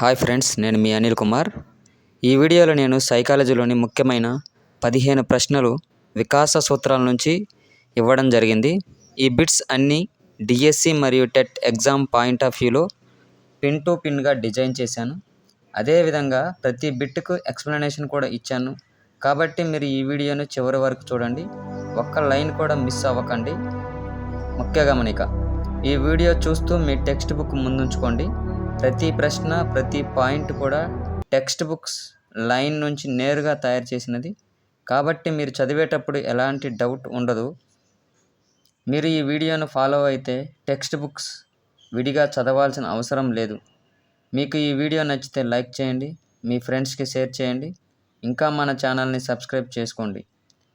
Hi friends నేను మీ అనిల్ కుమార్. ఈ వీడియోలో నేను సైకాలజీలోని ముఖ్యమైన పదిహేను ప్రశ్నలు వికాస సూత్రాల నుంచి ఇవ్వడం జరిగింది. ఈ బిట్స్ అన్నీ డిఎస్సి మరియు టెట్ ఎగ్జామ్ పాయింట్ ఆఫ్ వ్యూలో పిన్ టు పిన్గా డిజైన్ చేశాను. అదేవిధంగా ప్రతి బిట్కు ఎక్స్ప్లెనేషన్ కూడా ఇచ్చాను. కాబట్టి మీరు ఈ వీడియోను చివరి వరకు చూడండి. ఒక్క లైన్ కూడా మిస్ అవ్వకండి. ముఖ్య గమనిక ఈ వీడియో చూస్తూ మీ టెక్స్ట్ బుక్ ముందుంచుకోండి. ప్రతి ప్రశ్న ప్రతి పాయింట్ కూడా టెక్స్ట్ బుక్స్ లైన్ నుంచి నేరుగా తయారు చేసినది. కాబట్టి మీరు చదివేటప్పుడు ఎలాంటి డౌట్ ఉండదు. మీరు ఈ వీడియోను ఫాలో అయితే టెక్స్ట్ బుక్స్ విడిగా చదవాల్సిన అవసరం లేదు. మీకు ఈ వీడియో నచ్చితే లైక్ చేయండి మీ ఫ్రెండ్స్కి షేర్ చేయండి ఇంకా మన ఛానల్ని సబ్స్క్రైబ్ చేసుకోండి.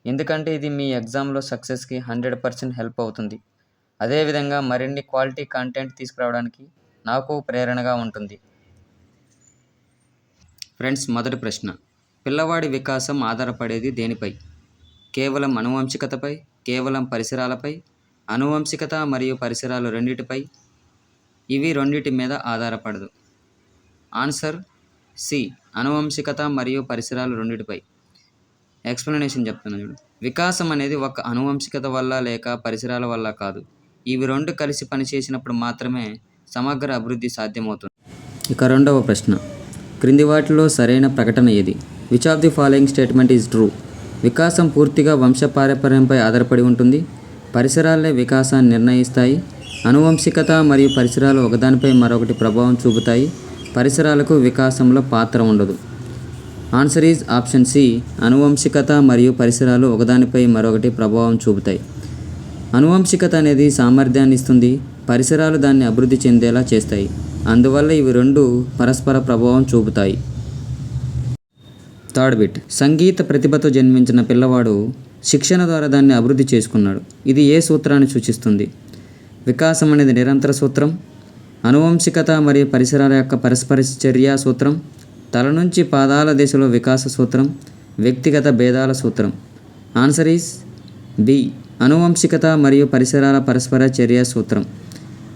ఎందుకంటే ఇది మీ ఎగ్జామ్లో సక్సెస్కి హండ్రెడ్ పర్సెంట్ హెల్ప్ అవుతుంది. అదేవిధంగా మరిన్ని క్వాలిటీ కంటెంట్ తీసుకురావడానికి నాకు ప్రేరణగా ఉంటుంది. ఫ్రెండ్స్ మొదటి ప్రశ్న. పిల్లవాడి వికాసం ఆధారపడేది దేనిపై? కేవలం అనువంశికతపై కేవలం పరిసరాలపై అనువంశికత మరియు పరిసరాలు రెండిటిపై? ఇవి రెండిటి మీద ఆధారపడదు. Answer C. అనువంశికత మరియు పరిసరాలు రెండిటిపై. ఎక్స్ప్లెనేషన్ చెప్తున్నాను చూడు. వికాసం అనేది ఒక అనువంశికత వల్ల లేక పరిసరాల వల్ల కాదు. ఇవి రెండు కలిసి పనిచేసినప్పుడు మాత్రమే సమగ్ర అభివృద్ధి సాధ్యమవుతుంది. ఇక రెండవ ప్రశ్న. క్రింది వాటిలో సరైన ప్రకటన ఏది? Which of the following statement is true వికాసం పూర్తిగా వంశపారంపర్యంపై ఆధారపడి ఉంటుంది. పరిసరాలే వికాసాన్ని నిర్ణయిస్తాయి. అనువంశికత మరియు పరిసరాలు ఒకదానిపై మరొకటి ప్రభావం చూపుతాయి. పరిసరాలకు వికాసంలో పాత్ర ఉండదు. ఆన్సర్ ఈజ్ ఆప్షన్ సి అనువంశికత మరియు పరిసరాలు ఒకదానిపై మరొకటి ప్రభావం చూపుతాయి. అనువంశికత అనేది సామర్థ్యాన్ని ఇస్తుంది. పరిసరాలు దాన్ని అభివృద్ధి చెందేలా చేస్తాయి. అందువల్ల ఇవి రెండు పరస్పర ప్రభావం చూపుతాయి. Third bit. సంగీత ప్రతిభతో జన్మించిన పిల్లవాడు శిక్షణ ద్వారా దాన్ని అభివృద్ధి చేసుకున్నాడు. ఇది ఏ సూత్రాన్ని సూచిస్తుంది? వికాసం అనేది నిరంతర సూత్రం. అనువంశికత మరియు పరిసరాల యొక్క పరస్పర చర్య సూత్రం. తల నుంచి పాదాల దిశలో వికాస సూత్రం. వ్యక్తిగత భేదాల సూత్రం. Answer is B. అనువంశికత మరియు పరిసరాల పరస్పర చర్య సూత్రం.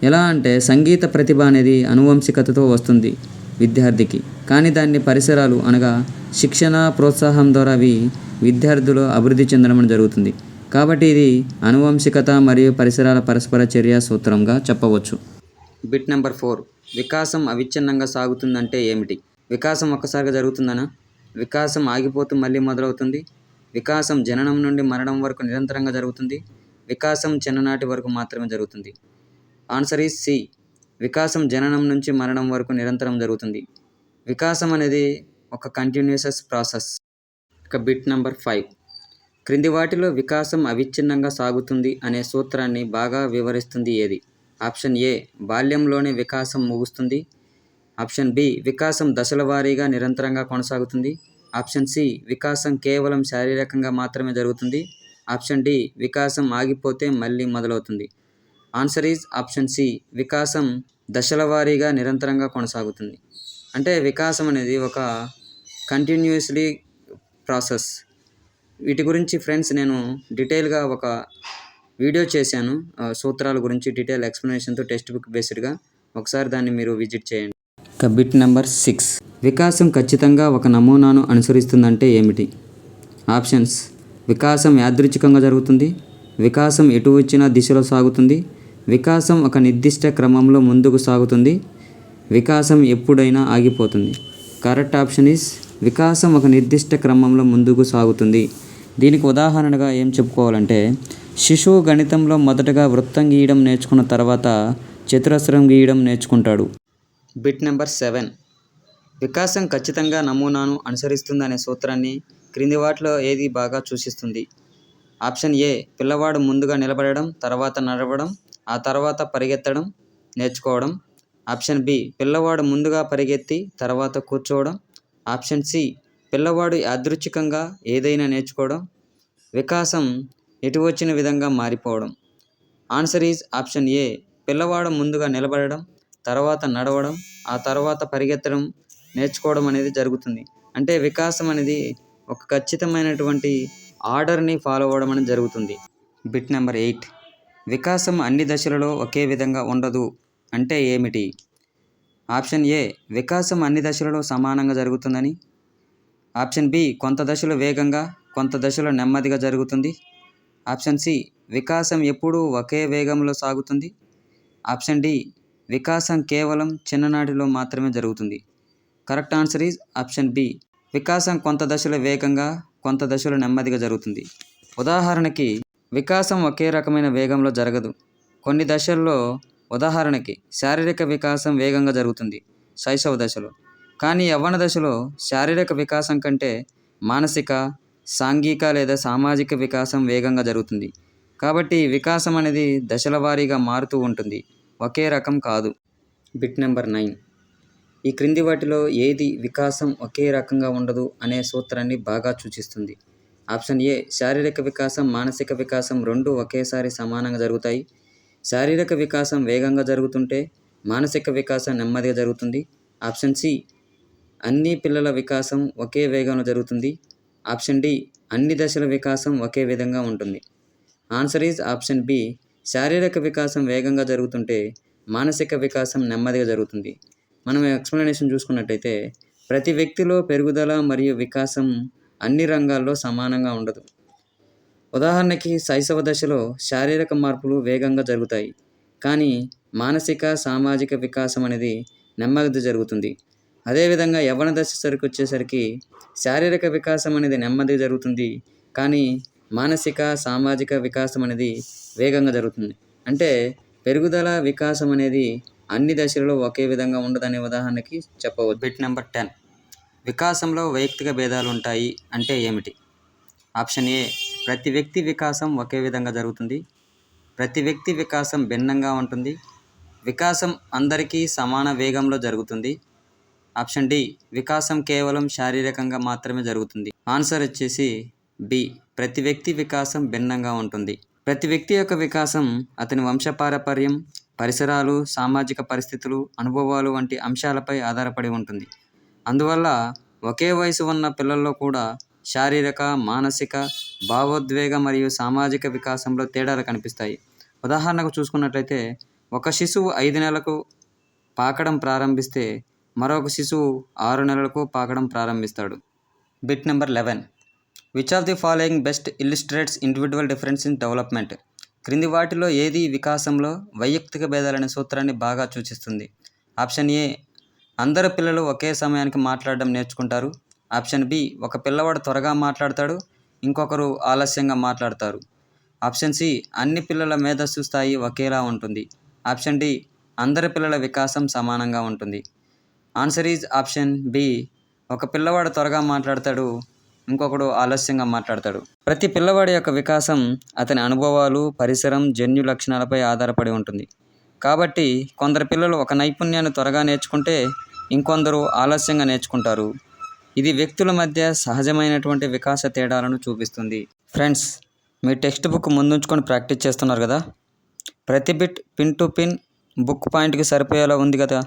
ఎలా అంటే సంగీత ప్రతిభ అనేది అనువంశికతతో వస్తుంది విద్యార్థికి. కానీ దాన్ని పరిసరాలు అనగా శిక్షణ ప్రోత్సాహం ద్వారా అవి విద్యార్థులు అభివృద్ధి చెందడం జరుగుతుంది. కాబట్టి ఇది అనువంశికత మరియు పరిసరాల పరస్పర చర్య సూత్రంగా చెప్పవచ్చు. Bit number four. వికాసం అవిచ్ఛిన్నంగా సాగుతుందంటే ఏమిటి? వికాసం ఒక్కసారిగా జరుగుతుందనా? వికాసం ఆగిపోతూ మళ్ళీ మొదలవుతుంది? వికాసం జననం నుండి మరణం వరకు నిరంతరంగా జరుగుతుంది? వికాసం చిన్ననాటి వరకు మాత్రమే జరుగుతుంది. ఆన్సర్ ఈజ్ సి వికాసం జననం నుంచి మరణం వరకు నిరంతరం జరుగుతుంది. వికాసం అనేది ఒక కంటిన్యూసస్ ప్రాసెస్ ఇక బిట్ నెంబర్ ఫైవ్ క్రింది వాటిలో వికాసం అవిచ్ఛిన్నంగా సాగుతుంది అనే సూత్రాన్ని బాగా వివరిస్తుంది ఏది? ఆప్షన్ ఏ బాల్యంలోనే వికాసం ముగుస్తుంది. ఆప్షన్ బి వికాసం దశల వారీగా నిరంతరంగా కొనసాగుతుంది. ఆప్షన్ సి వికాసం కేవలం శారీరకంగా మాత్రమే జరుగుతుంది. ఆప్షన్ డి వికాసం ఆగిపోతే మళ్ళీ మొదలవుతుంది. Answer is option C. వికాసం దశల వారీగా నిరంతరంగా కొనసాగుతుంది. అంటే వికాసం అనేది ఒక కంటిన్యూస్లీ ప్రాసెస్ వీటి గురించి ఫ్రెండ్స్ నేను డీటెయిల్గా ఒక వీడియో చేశాను. సూత్రాల గురించి డీటెయిల్ ఎక్స్ప్లెనేషన్తో టెక్స్ట్ బుక్ బేస్డ్గా ఒకసారి దాన్ని మీరు విజిట్ చేయండి. ఇక బిట్ నెంబర్ సిక్స్. వికాసం ఖచ్చితంగా ఒక నమూనాను అనుసరిస్తుందంటే ఏమిటి? ఆప్షన్స్. వికాసం యాదృచ్ఛికంగా జరుగుతుంది. వికాసం ఎటు వచ్చినా దిశలో సాగుతుంది. వికాసం ఒక నిర్దిష్ట క్రమంలో ముందుకు సాగుతుంది. వికాసం ఎప్పుడైనా ఆగిపోతుంది. కరెక్ట్ ఆప్షన్ ఈస్ వికాసం ఒక నిర్దిష్ట క్రమంలో ముందుకు సాగుతుంది. దీనికి ఉదాహరణగా ఏం చెప్పుకోవాలంటే శిశువు గణితంలో మొదటగా వృత్తం గీయడం నేర్చుకున్న తర్వాత చతురస్రం గీయడం నేర్చుకుంటాడు. Bit number seven. వికాసం ఖచ్చితంగా నమూనాను అనుసరిస్తుందనే సూత్రాన్ని క్రింది వాటిలో ఏది బాగా సూచిస్తుంది? ఆప్షన్ ఏ పిల్లవాడు ముందుగా నిలబడడం తర్వాత నడవడం ఆ తర్వాత పరిగెత్తడం నేర్చుకోవడం. ఆప్షన్ బి పిల్లవాడు ముందుగా పరిగెత్తి తర్వాత కూర్చోవడం. ఆప్షన్ సి పిల్లవాడు యాదృచ్ఛికంగా ఏదైనా నేర్చుకోవడం. వికాసం ఎటు వచ్చిన విధంగా మారిపోవడం. ఆన్సర్ ఈజ్ ఆప్షన్ ఏ పిల్లవాడు ముందుగా నిలబడడం తర్వాత నడవడం ఆ తర్వాత పరిగెత్తడం నేర్చుకోవడం అనేది జరుగుతుంది. అంటే వికాసం అనేది ఒక ఖచ్చితమైనటువంటి ఆర్డర్ని ఫాలో అవ్వడం అనేది జరుగుతుంది. Bit number eight. వికాసం అన్ని దశలలో ఒకే విధంగా ఉండదు అంటే ఏమిటి? ఆప్షన్ ఏ వికాసం అన్ని దశలలో సమానంగా జరుగుతుందని. ఆప్షన్ బి కొంత దశలో వేగంగా కొంత దశలో నెమ్మదిగా జరుగుతుంది. ఆప్షన్ సి వికాసం ఎప్పుడూ ఒకే వేగంలో సాగుతుంది. ఆప్షన్ డి వికాసం కేవలం చిన్ననాటిలో మాత్రమే జరుగుతుంది. Correct answer is option B. వికాసం కొంత దశలో వేగంగా కొంత దశలో నెమ్మదిగా జరుగుతుంది. ఉదాహరణకి వికాసం ఒకే రకమైన వేగంలో జరగదు. కొన్ని దశల్లో ఉదాహరణకి శారీరక వికాసం వేగంగా జరుగుతుంది శైశవ దశలో. కానీ యవ్వన దశలో శారీరక వికాసం కంటే మానసిక సాంఘిక లేదా సామాజిక వికాసం వేగంగా జరుగుతుంది. కాబట్టి వికాసం అనేది దశల వారీగా మారుతూ ఉంటుంది. ఒకే రకం కాదు. Bit number nine. ఈ క్రింది వాటిలో ఏది వికాసం ఒకే రకంగా ఉండదు అనే సూత్రాన్ని బాగా సూచిస్తుంది. ఆప్షన్ ఏ శారీరక వికాసం మానసిక వికాసం రెండు ఒకేసారి సమానంగా జరుగుతాయి. శారీరక వికాసం వేగంగా జరుగుతుంటే మానసిక వికాసం నెమ్మదిగా జరుగుతుంది. ఆప్షన్ సి అన్ని పిల్లల వికాసం ఒకే వేగంలో జరుగుతుంది. ఆప్షన్ డి అన్ని దశల వికాసం ఒకే విధంగా ఉంటుంది. ఆన్సర్ ఈజ్ ఆప్షన్ బి శారీరక వికాసం వేగంగా జరుగుతుంటే మానసిక వికాసం నెమ్మదిగా జరుగుతుంది. మనం ఎక్స్ప్లెనేషన్ చూసుకున్నట్టయితే ప్రతి వ్యక్తిలో పెరుగుదల మరియు వికాసం అన్ని రంగాల్లో సమానంగా ఉండదు. ఉదాహరణకి శైశవ దశలో శారీరక మార్పులు వేగంగా జరుగుతాయి. కానీ మానసిక సామాజిక వికాసం అనేది నెమ్మదిగా జరుగుతుంది. అదేవిధంగా యవ్వన దశ సరికి వచ్చేసరికి శారీరక వికాసం అనేది నెమ్మదిగా జరుగుతుంది. కానీ మానసిక సామాజిక వికాసం అనేది వేగంగా జరుగుతుంది. అంటే పెరుగుదల వికాసం అనేది అన్ని దశలలో ఒకే విధంగా ఉండదనే ఉదాహరణకి చెప్పవచ్చు. Bit number ten. వికాసంలో వైయక్తిక భేదాలు ఉంటాయి అంటే ఏమిటి? ఆప్షన్ ఏ ప్రతి వ్యక్తి వికాసం ఒకే విధంగా జరుగుతుంది. ప్రతి వ్యక్తి వికాసం భిన్నంగా ఉంటుంది. వికాసం అందరికీ సమాన వేగంలో జరుగుతుంది. ఆప్షన్ డి వికాసం కేవలం శారీరకంగా మాత్రమే జరుగుతుంది. ఆన్సర్ వచ్చేసి బి ప్రతి వ్యక్తి వికాసం భిన్నంగా ఉంటుంది. ప్రతి వ్యక్తి యొక్క వికాసం అతని వంశపారపర్యం పరిసరాలు సామాజిక పరిస్థితులు అనుభవాలు వంటి అంశాలపై ఆధారపడి ఉంటుంది. అందువల్ల ఒకే వయసు ఉన్న పిల్లల్లో కూడా శారీరక మానసిక భావోద్వేగ మరియు సామాజిక వికాసంలో తేడాలు కనిపిస్తాయి. ఉదాహరణకు చూసుకున్నట్లయితే ఒక శిశువు ఐదు నెలలకు పాకడం ప్రారంభిస్తే మరొక శిశువు ఆరు నెలలకు పాకడం ప్రారంభిస్తాడు. Bit number eleven. Which of the following best illustrates individual difference in development? క్రింది వాటిలో ఏది వికాసంలో వైయక్తిక భేదాలనే సూత్రాన్ని బాగా సూచిస్తుంది? ఆప్షన్ ఏ అందరు పిల్లలు ఒకే సమయానికి మాట్లాడడం నేర్చుకుంటారు. ఆప్షన్ బి ఒక పిల్లవాడు త్వరగా మాట్లాడతాడు ఇంకొకరు ఆలస్యంగా మాట్లాడతారు. ఆప్షన్ సి అన్ని పిల్లల మేధస్సు స్థాయి ఒకేలా ఉంటుంది. ఆప్షన్ డి అందరి పిల్లల వికాసం సమానంగా ఉంటుంది. ఆన్సర్ ఈజ్ ఆప్షన్ బి ఒక పిల్లవాడు త్వరగా మాట్లాడతాడు ఇంకొకడు ఆలస్యంగా మాట్లాడతాడు. ప్రతి పిల్లవాడి యొక్క వికాసం అతని అనుభవాలు పరిసరం జన్యు లక్షణాలపై ఆధారపడి ఉంటుంది. కాబట్టి కొందరు పిల్లలు ఒక నైపుణ్యాన్ని త్వరగా నేర్చుకుంటే ఇంకొందరు ఆలస్యంగా నేర్చుకుంటారు. ఇది వ్యక్తుల మధ్య సహజమైనటువంటి వికాస తేడాలను చూపిస్తుంది. ఫ్రెండ్స్ మీ టెక్స్ట్ బుక్ ముందుంచుకొని ప్రాక్టీస్ చేస్తున్నారు కదా? ప్రతి bit pin to pin book పాయింట్కి సరిపోయేలా ఉంది కదా?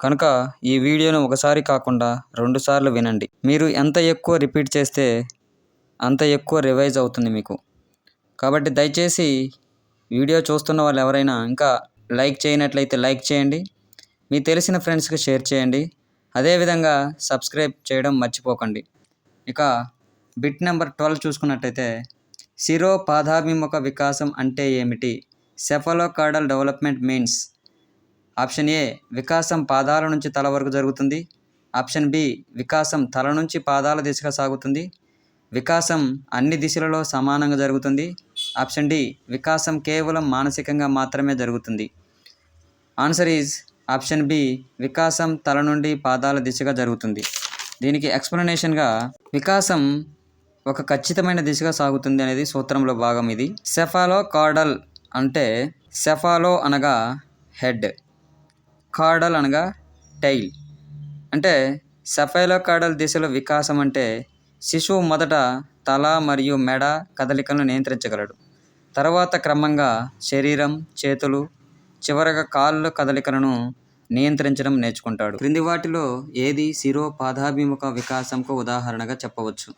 కనుక ఈ వీడియోను ఒకసారి కాకుండా రెండుసార్లు వినండి. మీరు ఎంత ఎక్కువ రిపీట్ చేస్తే అంత ఎక్కువ రివైజ్ అవుతుంది మీకు. కాబట్టి దయచేసి వీడియో చూస్తున్న వాళ్ళు ఎవరైనా ఇంకా లైక్ చేయనట్లయితే లైక్ చేయండి. మీ తెలిసిన ఫ్రెండ్స్కి షేర్ చేయండి. అదేవిధంగా సబ్స్క్రైబ్ చేయడం మర్చిపోకండి. ఇక బిట్ నెంబర్ ట్వెల్వ్ చూసుకున్నట్టయితే శిరో పాదాభిముఖ వికాసం అంటే ఏమిటి? Cephalocaudal development means option A వికాసం పాదాల నుంచి తల వరకు జరుగుతుంది. ఆప్షన్ బి వికాసం తల నుంచి పాదాల దిశగా సాగుతుంది. వికాసం అన్ని దిశలలో సమానంగా జరుగుతుంది. ఆప్షన్ డి వికాసం కేవలం మానసికంగా మాత్రమే జరుగుతుంది. ఆన్సర్ ఈజ్ ఆప్షన్ బి వికాసం తల నుండి పాదాల దిశగా జరుగుతుంది. దీనికి ఎక్స్ప్లెనేషన్గా వికాసం ఒక ఖచ్చితమైన దిశగా సాగుతుంది అనేది సూత్రంలో భాగం ఇది. సెఫాలో కార్డల్ అంటే సెఫాలో అనగా హెడ్ కార్డల్ అనగా టైల్ అంటే సెఫైలో కార్డల్ దిశలో వికాసం అంటే శిశువు మొదట తల మరియు మెడ కదలికలను నియంత్రించగలడు. తర్వాత క్రమంగా శరీరం చేతులు చివరగా కాళ్ళు కదలికలను నియంత్రించడం నేర్చుకుంటాడు. క్రింది వాటిలో ఏది శిరో పాదాభిముఖ వికాసంకు ఉదాహరణగా చెప్పవచ్చు.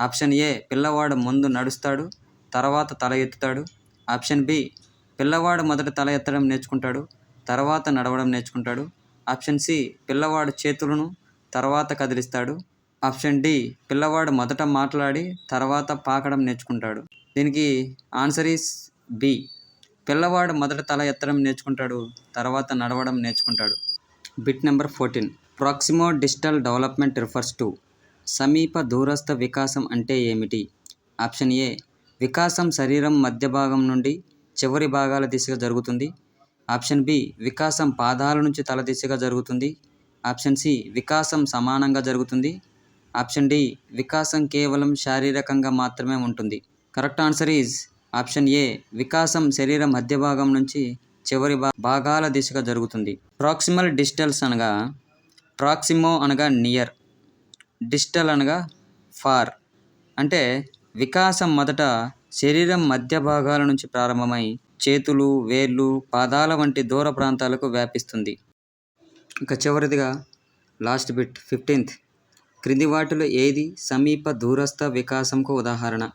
ఆప్షన్ ఏ పిల్లవాడు ముందు నడుస్తాడు తర్వాత తల ఎత్తుతాడు. ఆప్షన్ బి పిల్లవాడు మొదట తల ఎత్తడం నేర్చుకుంటాడు తర్వాత నడవడం నేర్చుకుంటాడు. ఆప్షన్ సి పిల్లవాడు చేతులను తర్వాత కదిలిస్తాడు. ఆప్షన్ డి పిల్లవాడు మొదట మాట్లాడి తర్వాత పాకడం నేర్చుకుంటాడు. దీనికి ఆన్సర్ ఈస్ బి. పిల్లవాడు మొదట తల ఎత్తడం నేర్చుకుంటాడు తర్వాత నడవడం నేర్చుకుంటాడు. Bit number fourteen. Proximodistal development refers to. సమీప దూరస్థ వికాసం అంటే ఏమిటి? ఆప్షన్ ఏ వికాసం శరీరం మధ్య భాగం నుండి చివరి భాగాల దిశగా జరుగుతుంది. ఆప్షన్ బి వికాసం పాదాల నుంచి తల దిశగా జరుగుతుంది. ఆప్షన్ సి వికాసం సమానంగా జరుగుతుంది. ఆప్షన్ డి వికాసం కేవలం శారీరకంగా మాత్రమే ఉంటుంది. Correct answer is option A వికాసం శరీర మధ్య భాగం నుంచి చివరి భా భాగాల దిశగా జరుగుతుంది. ప్రాక్సిమల్ డిజిటల్స్ అనగా ప్రాక్సిమో అనగా నియర్ డిజిటల్ అనగా ఫార్. అంటే వికాసం మొదట శరీరం మధ్య భాగాల నుంచి ప్రారంభమై చేతులు వేళ్ళు పాదాల వంటి దూర ప్రాంతాలకు వ్యాపిస్తుంది. ఇక చివరిదిగా లాస్ట్ బిట్ ఫిఫ్టీన్త్. క్రింది వాటిలో ఏది సమీప దూరస్థ వికాసంకు ఉదాహరణ?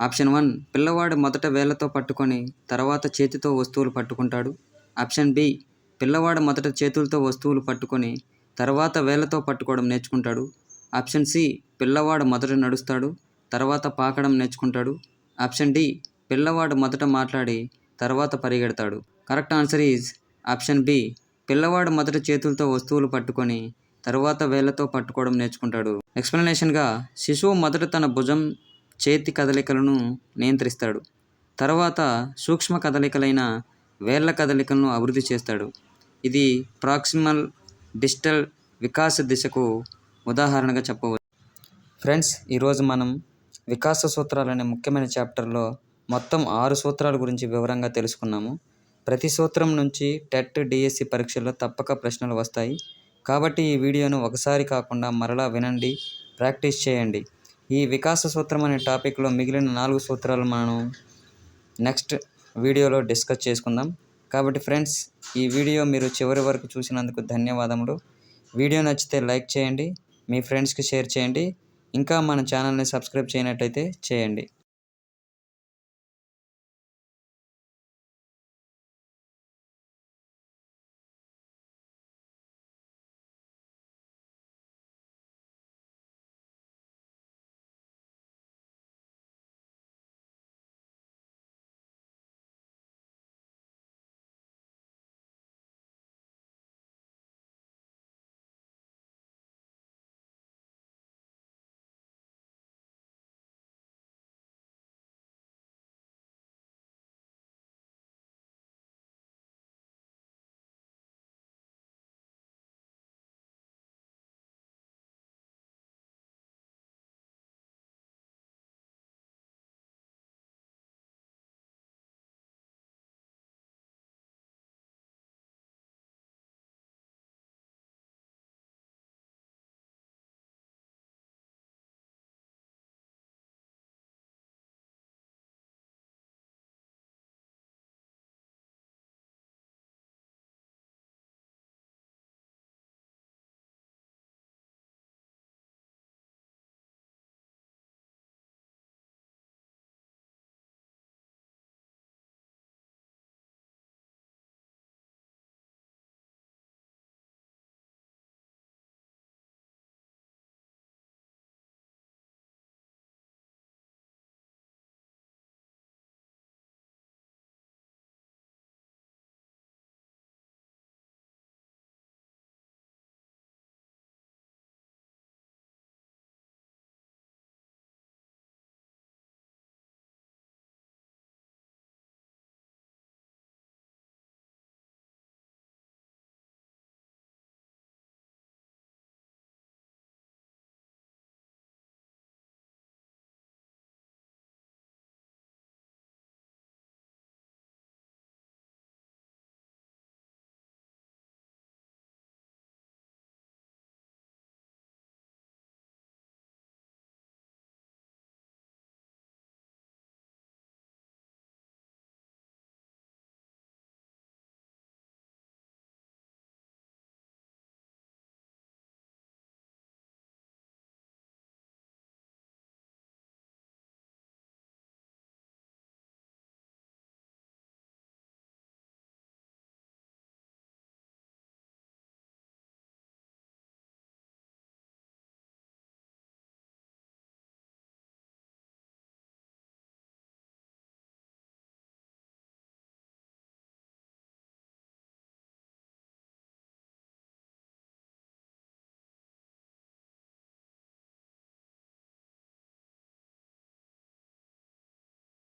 ఆప్షన్ వన్ పిల్లవాడు మొదట వేళ్ళతో పట్టుకొని తర్వాత చేతితో వస్తువులు పట్టుకుంటాడు. ఆప్షన్ బి పిల్లవాడు మొదట చేతులతో వస్తువులు పట్టుకొని తర్వాత వేళ్ళతో పట్టుకోవడం నేర్చుకుంటాడు. ఆప్షన్ సి పిల్లవాడు మొదట నడుస్తాడు తర్వాత పాకడం నేర్చుకుంటాడు. ఆప్షన్ డి పిల్లవాడు మొదట మాట్లాడి తర్వాత పరిగెడతాడు. Correct answer is option B పిల్లవాడు మొదట చేతులతో వస్తువులు పట్టుకొని తర్వాత వేళ్ళతో పట్టుకోవడం నేర్చుకుంటాడు. ఎక్స్ప్లెనేషన్గా శిశువు మొదట తన భుజం చేతి కదలికలను నియంత్రిస్తాడు. తర్వాత సూక్ష్మ కదలికలైన వేళ్ళ కదలికలను అభివృద్ధి చేస్తాడు. ఇది ప్రాక్సిమల్ డిజిటల్ వికాస దిశకు ఉదాహరణగా చెప్పవచ్చు. ఫ్రెండ్స్ ఈరోజు మనం వికాస సూత్రాలు అనే ముఖ్యమైన చాప్టర్లో మొత్తం ఆరు సూత్రాల గురించి వివరంగా తెలుసుకున్నాము. ప్రతి సూత్రం నుంచి టెట్ డిఎస్సి పరీక్షల్లో తప్పక ప్రశ్నలు వస్తాయి. కాబట్టి ఈ వీడియోను ఒకసారి కాకుండా మరలా వినండి ప్రాక్టీస్ చేయండి. ఈ వికాస సూత్రం అనే టాపిక్లో మిగిలిన నాలుగు సూత్రాలు మనం నెక్స్ట్ వీడియోలో డిస్కస్ చేసుకుందాం. కాబట్టి ఫ్రెండ్స్ ఈ వీడియో మీరు చివరి వరకు చూసినందుకు ధన్యవాదములు. వీడియో నచ్చితే లైక్ చేయండి మీ ఫ్రెండ్స్కి షేర్ చేయండి ఇంకా మన ఛానల్ని సబ్స్క్రైబ్ చేయనట్టయితే చేయండి.